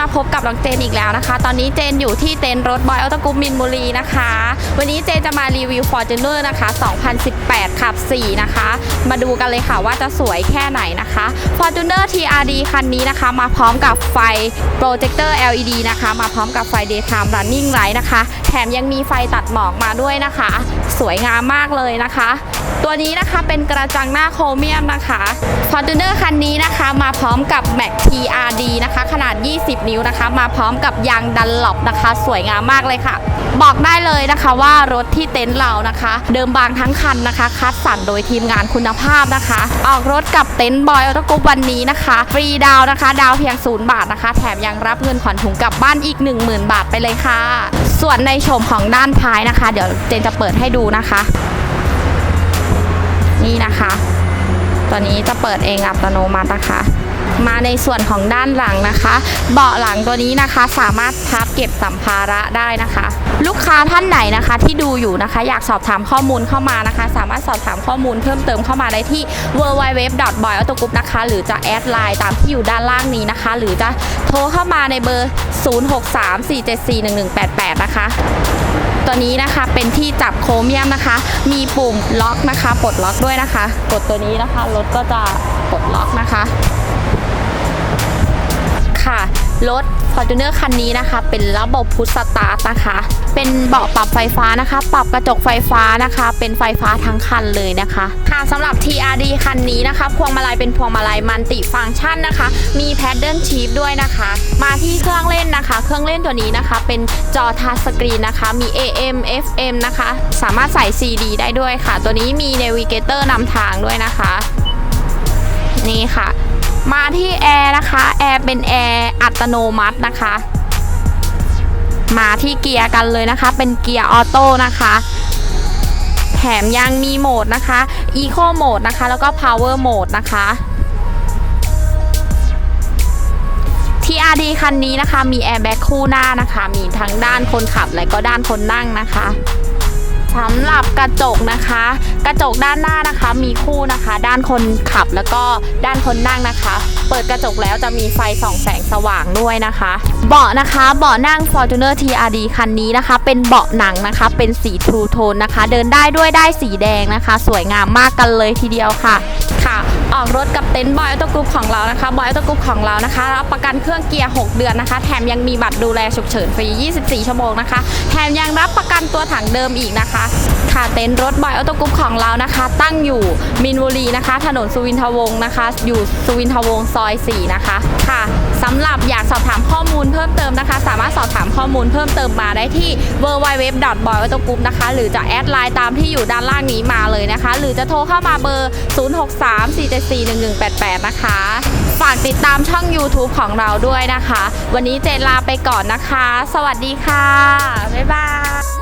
มาพบกับน้องเจนอีกแล้วนะคะ ตอนนี้เจนอยู่ที่เต็นท์รถบอยออโตกุ๊มินบุรีนะคะ วันนี้เจนจะมารีวิว Fortuner นะคะ 2018 ขับ 4 นะคะ มาดูกันเลยค่ะว่าจะสวยแค่ไหนนะคะ Fortuner TRD คันนี้นะคะ มาพร้อมกับไฟโปรเจคเตอร์ LED นะคะ มาพร้อมกับไฟ Daytime Running Light นะคะ แถมยังมีไฟตัดหมอกมาด้วยนะคะ สวยงามมากเลยนะคะ ตัวนี้นะคะเป็นกระจังหน้าโครเมียมนะคะ Fortuner คันนี้นะคะ มาพร้อมกับ Max TRD นะคะ ขนาด 20นิ้วนะคะ มาพร้อมกับยางดันหลบนะคะ สวยงามมากเลยค่ะ บอกได้เลยนะคะว่ารถที่เต็นท์เรานะคะ เดิมบางทั้งคันนะคะ คัดสรรโดยทีมงานคุณภาพนะคะ ออกรถกับเต็นท์บอยออโตกรุ๊ปวันนี้นะคะฟรีดาวนะคะ ดาวเพียง0บาทนะคะ แถมยังรับเงินผ่อนถุงกลับบ้านอีก 10,000 บาทไปเลยค่ะ ส่วนในโฉมของด้านท้ายนะคะ เดี๋ยวเจนจะเปิดให้ดูนะคะ นี่นะคะ ตัวนี้จะเปิดเองอัตโนมัตินะคะ มาในส่วนของด้านหลังนะคะ เบาะหลังตัวนี้นะคะสามารถพับเก็บสัมภาระได้นะคะ ลูกค้าท่านไหนนะคะ ที่ดูอยู่นะคะ อยากสอบถามข้อมูลเข้ามานะคะ สามารถสอบถามข้อมูลเพิ่มเติมเข้ามาได้ที่ w w w b o y a u t o g r o u p นะคะ หรือจะแอดไลน์ตามที่อยู่ด้านล่างนี้นะคะ หรือจะโทรเข้ามาในเบอร์ 0634741188 นะคะตัวนี้นะคะเป็นที่จับโครเมียมนะคะ มีปุ่มล็อกนะคะ ปลดล็อกด้วยนะคะ กดตัวนี้นะคะรถก็จะปลดล็อกนะคะ รถ Fortuner คันนี้นะคะ เป็นระบบพุทสตาร์ทนะคะ เป็นเบาะปรับไฟฟ้านะคะ ปรับกระจกไฟฟ้านะคะ เป็นไฟฟ้าทั้งคันเลยนะคะ ค่ะสำหรับ TRD คันนี้นะคะ พวงมาลัยเป็นพวงมาลัยมันติฟังก์ชันนะคะ มีแพดเดิลชีฟด้วยนะคะ มาที่เครื่องเล่นนะคะ เครื่องเล่นตัวนี้นะคะ เป็นจอทัชสกรีนนะคะ มี AM FM นะคะ สามารถใส่ CD ได้ด้วยค่ะ ตัวนี้มี Navigator นำทางด้วยนะคะ นี่ค่ะ มาที่แอร์นะคะแอร์เป็นแอร์อัตโนมัตินะคะ มาที่เกียร์กันเลยนะคะ เป็นเกียร์ออโต้นะคะแถมยังมีโหมดนะคะ Eco Mode นะคะ แล้วก็ Power Mode นะคะ TRD คันนี้นะคะ มีแอร์แบ็กคู่หน้านะคะ มีทั้งด้านคนขับและก็ด้านคนนั่งนะคะ สำหรับกระจกนะคะ กระจกด้านหน้านะคะมีคู่นะคะ ด้านคนขับแล้วก็ด้านคนนั่งนะคะ เปิดกระจกแล้วจะมีไฟส่องแสงสว่างด้วยนะคะ เบาะนะคะเบาะนั่ง Fortuner TRD คันนี้นะคะ เป็นเบาะหนังนะคะ เป็นสีทรูโทนนะคะ เดินได้ด้วยได้สีแดงนะคะ สวยงามมากกันเลยทีเดียวค่ะค่ะ ออกรถกับเต็นท์บอยออโตกรุ๊ปของเรานะคะบอยออโตกรุ๊ปของเรานะคะรับประกันเครื่องเกียร์ 6 เดือนนะคะ แถมยังมีบัตรดูแลฉุกเฉินฟรี 24 ชั่วโมงนะคะ แถมยังรับประกันตัวถังเดิมอีกนะคะค่ะเต็นท์รถบอยออโตกรุ๊ปของเรานะคะ ตั้งอยู่มินบุรีนะคะ ถนนสุวินทวงศ์นะคะ อยู่สุวินทวงศ์ซอย 4 นะคะค่ะสำหรับอยากสอบถามข้อมูลเพิ่มเติมนะคะ สามารถสอบถามข้อมูลเพิ่มเติมมาได้ที่ w w w b o y a u t o g r o u p นะคะ หรือจะแอดไลน์ตามที่อยู่ด้านล่างนี้มาเลยนะคะ หรือจะโทรเข้ามาเบอร์41188 นะคะ ฝากติดตามช่อง YouTube ของเราด้วยนะคะ วันนี้เจนลาไปก่อนนะคะ สวัสดีค่ะ บ๊ายบาย